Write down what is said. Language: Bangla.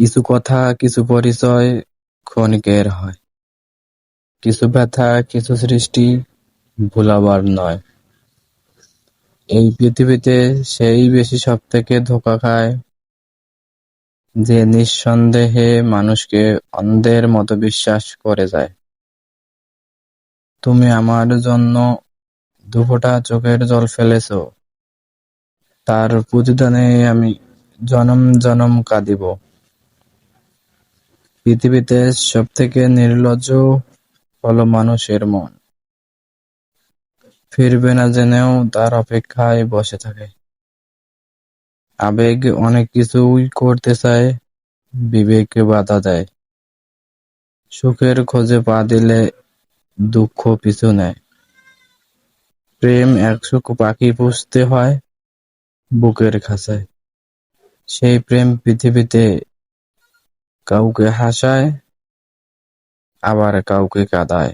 কিছু কথা, কিছু পরিচয় ক্ষণিকের হয়, কিছু ব্যথা, কিছু সৃষ্টি ভুলাবার নয়। এই পৃথিবীতে সেই বেশি সবথেকে ধোঁকা খায়, যে নিঃসন্দেহে মানুষকে অন্ধের মতো বিশ্বাস করে যায়। তুমি আমার জন্য দুফোঁটা চোখের জল ফেলেছ, তার প্রতিদানে আমি জনম জনম কাঁদিব। পৃথিবীতে সবথেকে নির্লজ্জ হলো মানুষের মন, ফিরবে না জেনেও তার অপেক্ষায় বসে থাকে। আবেগ অনেক কিছুই করতে চায়, বিবেক বাধা দেয়। সুখের খোঁজে পা দিলে দুঃখ পিছু নেয়। প্রেম একশো পাখি পুষতে হয় বুকের খাঁচায়, সেই প্রেম পৃথিবীতে কাউকে হাসায়, আবার কাউকে কাঁদায়।